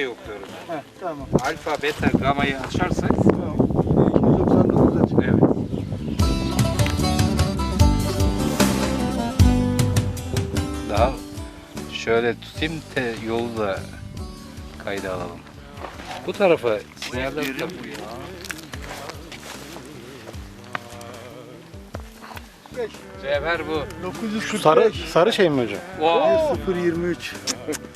yok diyoruz. Heh, tamam. Alfa, beta, gamayı açarsak Tamam. 299'a çık. evet. Daha şöyle tutayım da yolu da kayda alalım. Bu tarafa sinyaller takıyor. Beş. Cevher bu. 945. Sarı sarı şey mi hocam? Wow. 023.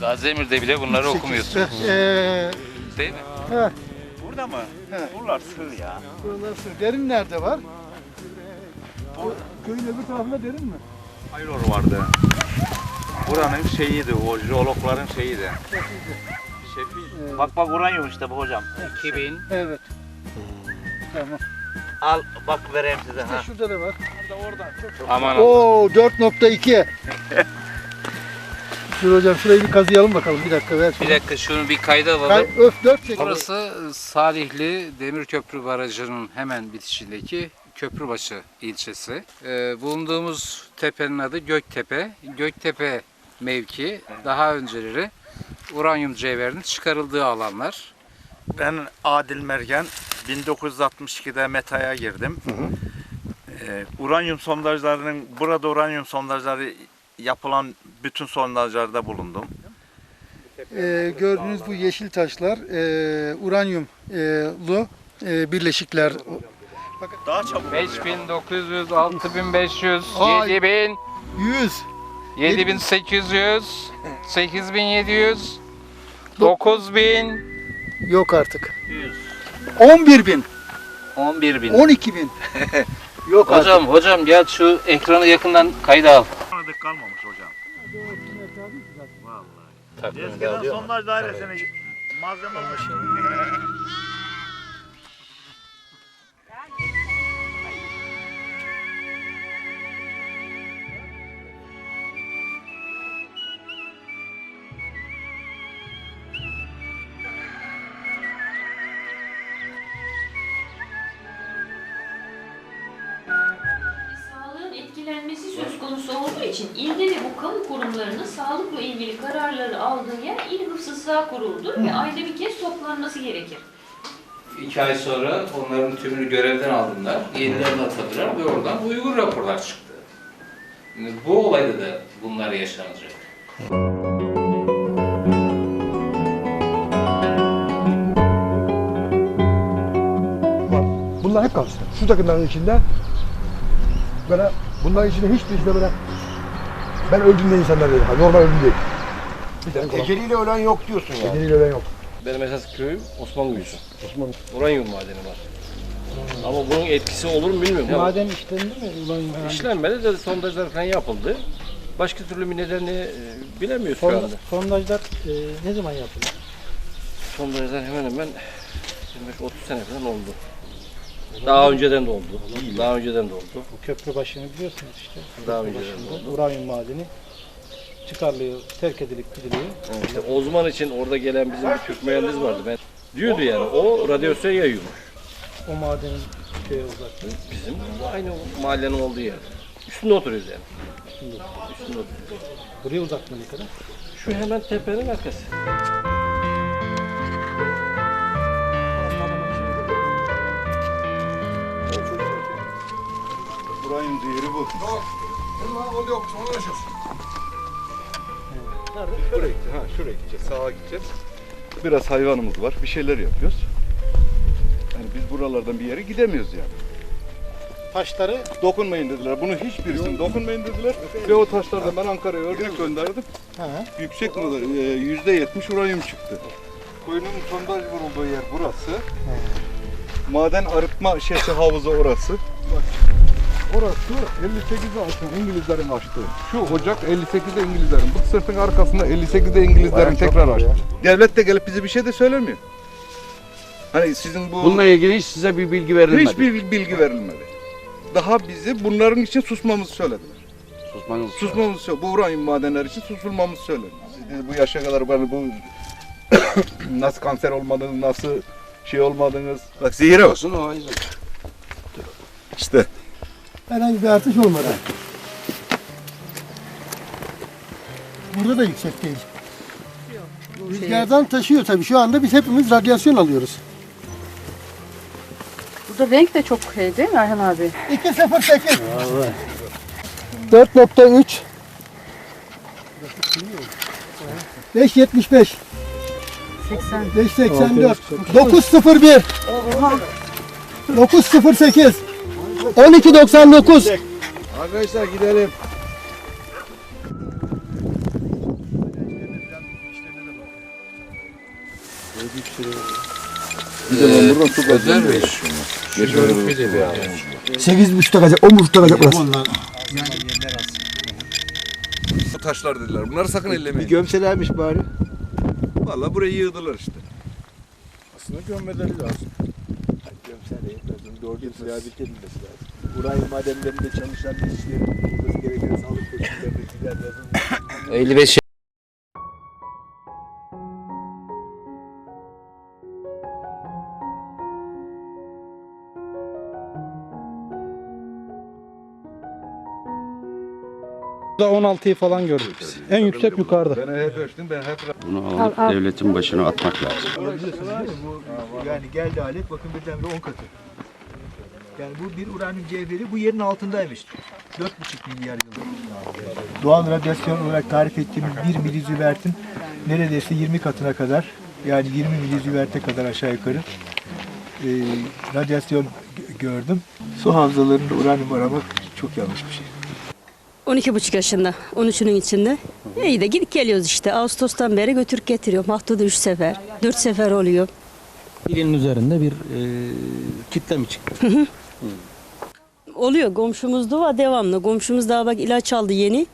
Gaziemir'de bile bunları okumuyorsun. Eee Değil mi? heh, Burada mı? He. Buralar sığ ya. buralar sır. Derin nerede var? O köyün öbür tarafında derin mi? Hayır vardı. Buranın şeyiydi, o jeologların şeyiydi. Şefil. Evet. Bak bak uranyum işte bu hocam. 2000. Evet. Tamam. Al bak vereyim size ha. şurada da var. Aman aman. Oo 4.2. Dur hocam şurayı bir kazıyalım bakalım. Bir dakika ver. Bir dakika şunu bir kayda alalım. Kay, öf 4 çek. Burası Salihli Demirköprü Barajı'nın hemen bitişindeki Köprübaşı ilçesi. Ee, bulunduğumuz tepenin adı Göktepe. Göktepe mevki daha önceleri uranyum cevherinin çıkarıldığı alanlar. Ben Adil Mergen 1962'de META'ya girdim. Ee, uranyum sondajlarının burada uranyum sondajları yapılan bütün sondajlarda bulundum. Ee, gördüğünüz bu yeşil taşlar e, uranyumlu e, birleşikler. Daha çabuk. 5900, 6500, Ay. 7000, 100. 7800, 8700, 9000, Yok artık. 11 bin, 11000. 12 bin. Yok artık. Hocam hocam gel şu ekranı yakından kayda al. Tanıdık kalmamış hocam. Tabii. Eskiden sondaj dairesine malzeme olmuş. İçin ilde ve bu kamu kurumlarının sağlıkla ilgili kararları aldığı yer il hıfzı kuruludur ve ayda bir kez toplanması gerekir. İki ay sonra onların tümünü görevden aldılar. Yenilerini atadılar ve oradan uygun raporlar çıktı. Şimdi bu olayda da bunlar yaşanacak. Bunlar hep kalsın. Şu takımların içinde böyle bunların içinde hiçbirisinde böyle ben öldüm de insanlar. Ha, Normal öldüm değil. Bir tane kolay. Eceliyle ölen yok diyorsun ya. Bedeniyle ölen yok. Benim esas köyüm Osman Kuyusu. Osman. Uranyum madeni var. Ama bunun etkisi olur mu bilmiyorum. Ya, Maden işlendi mi? Ulan işlenmedi de sondajlar falan yapıldı. Başka türlü bir nedeni e, bilemiyoruz şu anda. sondajlar e, ne zaman yapıldı? Sondajlar hemen hemen 25-30 sene falan oldu. Daha önceden de oldu. Daha önceden de oldu. Bu köprü başını biliyorsunuz işte. Daha Köprü önceden de başında oldu. uranyum madeni çıkarılıyor, terk edilip gidiliyor. İşte o zaman için orada gelen bizim bir Türk mühendis vardı. Ben diyordu yani o radyasyon yayıyormuş. O madenin şeye uzaklığı. Bizim aynı mahallenin olduğu yer. Üstünde oturuyoruz yani. Üstünde oturuyoruz. Buraya uzaklığı ne kadar? Şu hemen tepenin arkası. Değeri bu. Şuraya gideceğiz. Ha, şuraya gideceğiz. Sağa gideceğiz. Biraz hayvanımız var. Bir şeyler yapıyoruz. Yani biz buralardan bir yere gidemiyoruz yani. Taşları Dokunmayın dediler. Bunu hiçbirisini dokunmayın dediler. Ve o taşlardan ben Ankara'ya örnek gönderdim. he, Yüksek noktalar, e, yüzde yetmiş uranyum çıktı. Kuyunun sondaj vurulduğu yer burası. Maden arıtma şeysi havuzu orası. Orası 58'de açan İngilizlerin açtığı. Şu ocak 58'de İngilizlerin. Bu sırtın arkasında 58'de İngilizlerin tekrar açtı. Devlet de gelip bize bir şey de söylemiyor. Hani sizin bu Bununla ilgili hiç size bir bilgi verilmedi. hiçbir bilgi verilmedi. Daha bizi bunların için susmamızı söylediler. Susmanız. Susmamızı söyledi. Bu uranyum madenler için susulmamızı söyledi. Siz bu yaşa kadar bana bu nasıl kanser olmadığınız, nasıl şey olmadığınız. Bak zehire bak. Olsun o ayrı. İşte. Herhangi bir artış olmadı. Burada da yüksek değil. Rüzgardan taşıyor tabii. Şu anda biz hepimiz radyasyon alıyoruz. Burada renk de çok şey değil mi Ayhan abi? 208. 4.3 575 80. 584 901 908 1299 Arkadaşlar gidelim. Sekiz buçuk takacak, on buçuk takacak burası. Bu taşlar dediler. Bunları sakın ellemeyin. Bir gömselermiş bari. Vallahi buraya yığdılar işte. Aslında gömmeleri lazım. Gömsel yetmez. Dördüncü rehabilite edilmesi lazım. Burayı madenlerinde çalışan işçilerin bulunması gereken sağlık koşullarını yazın. 55 Burada 16'yı falan gördük biz. En yüksek yukarıda. Ben hep ölçtüm. Ben hep Bunu alıp devletin başına atmak lazım. Yani geldi alet bakın birdenbire 10 katı. Yani bu bir uranyum cevheri bu yerin altındaymış. 4,5 milyar yıl. Doğal radyasyon olarak tarif ettiğimiz 1 milizüvertin neredeyse 20 katına kadar yani 20 milizüverte kadar aşağı yukarı e, radyasyon gö- gördüm. Su havzalarında uranyum aramak çok yanlış bir şey. 12,5 yaşında. 13'ünün içinde. İyi de gidip geliyoruz işte. Ağustos'tan beri götürüp getiriyor. Haftada 3 sefer. 4 sefer oluyor. Birinin üzerinde bir e, kitle mi çıktı? Oluyor. Komşumuz da var devamlı. Komşumuz daha bak ilaç aldı yeni.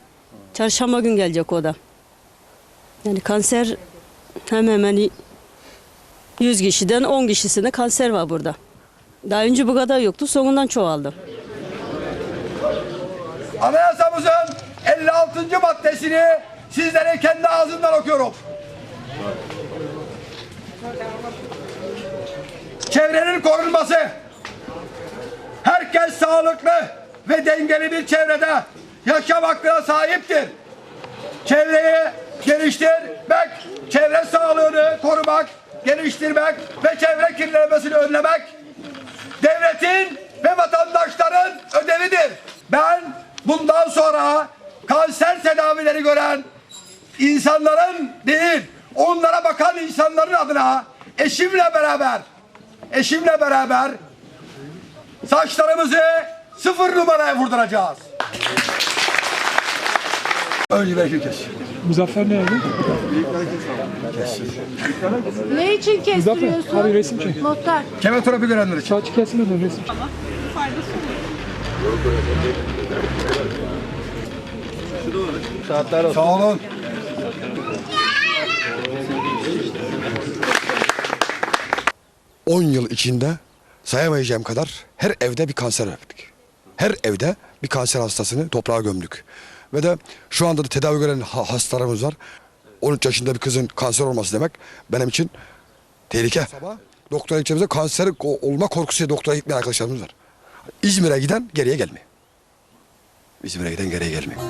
Çarşamba gün gelecek o da. Yani kanser hemen hemen 100 kişiden 10 kişisinde kanser var burada. Daha önce bu kadar yoktu. Sonundan çoğaldı. Anayasamızın 56. maddesini sizlere kendi ağzımdan okuyorum. Çevrenin korunması. Herkes sağlıklı ve dengeli bir çevrede yaşam hakkına sahiptir. Çevreyi geliştirmek, çevre sağlığını korumak, geliştirmek ve çevre kirlenmesini önlemek devletin ve vatandaşların ödevidir. Ben bundan sonra kanser tedavileri gören insanların değil, onlara bakan insanların adına eşimle beraber, eşimle beraber saçlarımızı sıfır numaraya vurduracağız. Önce belki kes. Muzaffer ne abi? Ne için kestiriyorsun? Abi resim çek. Muhtar. Kemoterapi görenler için. Saç kesmeden resim. Sağ olun. On yıl içinde sayamayacağım kadar her evde bir kanser verdik. Her evde bir kanser hastasını toprağa gömdük. Ve de şu anda da tedavi gören ha- hastalarımız var. 13 yaşında bir kızın kanser olması demek benim için tehlike. Sabah doktora gideceğimizde kanser olma korkusuyla doktora gitmeyen arkadaşlarımız var. İzmir'e giden geriye gelmiyor. İzmir'e giden geriye gelmiyor.